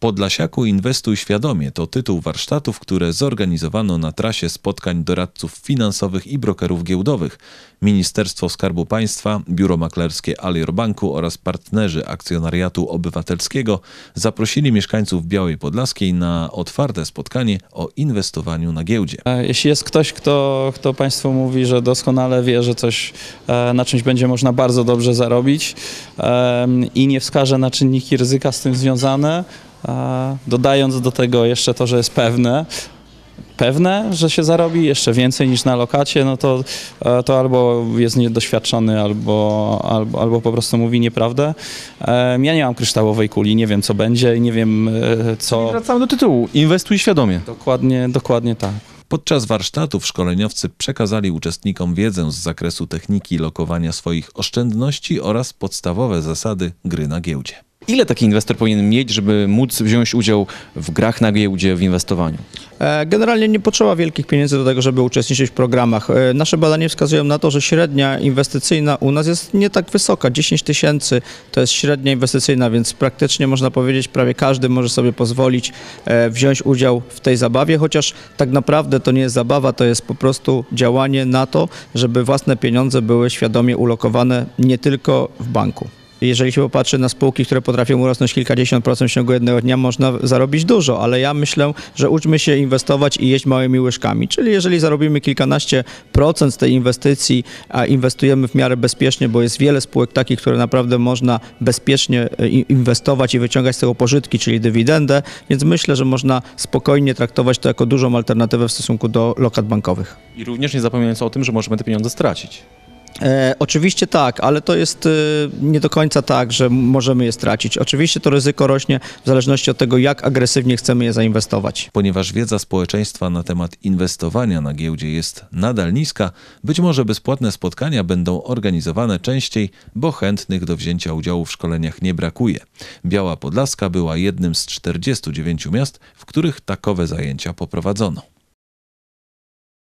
Podlasiaku Inwestuj Świadomie to tytuł warsztatów, które zorganizowano na trasie spotkań doradców finansowych i brokerów giełdowych. Ministerstwo Skarbu Państwa, Biuro Maklerskie Alior Banku oraz partnerzy Akcjonariatu Obywatelskiego zaprosili mieszkańców Białej Podlaskiej na otwarte spotkanie o inwestowaniu na giełdzie. E, Jeśli jest ktoś, kto, kto Państwu mówi, że doskonale wie, że coś e, na czymś będzie można bardzo dobrze zarobić em, i nie wskaże na czynniki ryzyka z tym związane, e, dodając do tego jeszcze to, że jest pewne, pewne, że się zarobi jeszcze więcej niż na lokacie, no to, e, to albo jest niedoświadczony, albo, albo, albo po prostu mówi nieprawdę. Em, Ja nie mam kryształowej kuli, nie wiem co będzie i nie wiem e, co... Wracamy do tytułu. Inwestuj świadomie. Dokładnie, dokładnie tak. Podczas warsztatów szkoleniowcy przekazali uczestnikom wiedzę z zakresu techniki lokowania swoich oszczędności oraz podstawowe zasady gry na giełdzie. Ile taki inwestor powinien mieć, żeby móc wziąć udział w grach na giełdzie, w inwestowaniu? E, Generalnie nie potrzeba wielkich pieniędzy do tego, żeby uczestniczyć w programach. E, Nasze badania wskazują na to, że średnia inwestycyjna u nas jest nie tak wysoka. 10 tysięcy to jest średnia inwestycyjna, więc praktycznie można powiedzieć, prawie każdy może sobie pozwolić e, wziąć udział w tej zabawie, chociaż tak naprawdę to nie jest zabawa, to jest po prostu działanie na to, żeby własne pieniądze były świadomie ulokowane nie tylko w banku. Jeżeli się popatrzy na spółki, które potrafią urosnąć kilkadziesiąt procent w ciągu jednego dnia, można zarobić dużo, ale ja myślę, że uczmy się inwestować i jeść małymi łyżkami. Czyli jeżeli zarobimy kilkanaście procent z tej inwestycji, a inwestujemy w miarę bezpiecznie, bo jest wiele spółek takich, które naprawdę można bezpiecznie e, inwestować i wyciągać z tego pożytki, czyli dywidendę, więc myślę, że można spokojnie traktować to jako dużą alternatywę w stosunku do lokat bankowych. I również nie zapominając o tym, że możemy te pieniądze stracić. E, oczywiście tak, ale to jest e, nie do końca tak, że możemy je stracić. Oczywiście to ryzyko rośnie w zależności od tego, jak agresywnie chcemy je zainwestować. Ponieważ wiedza społeczeństwa na temat inwestowania na giełdzie jest nadal niska, być może bezpłatne spotkania będą organizowane częściej, bo chętnych do wzięcia udziału w szkoleniach nie brakuje. Biała Podlaska była jednym z 49 miast, w których takowe zajęcia poprowadzono.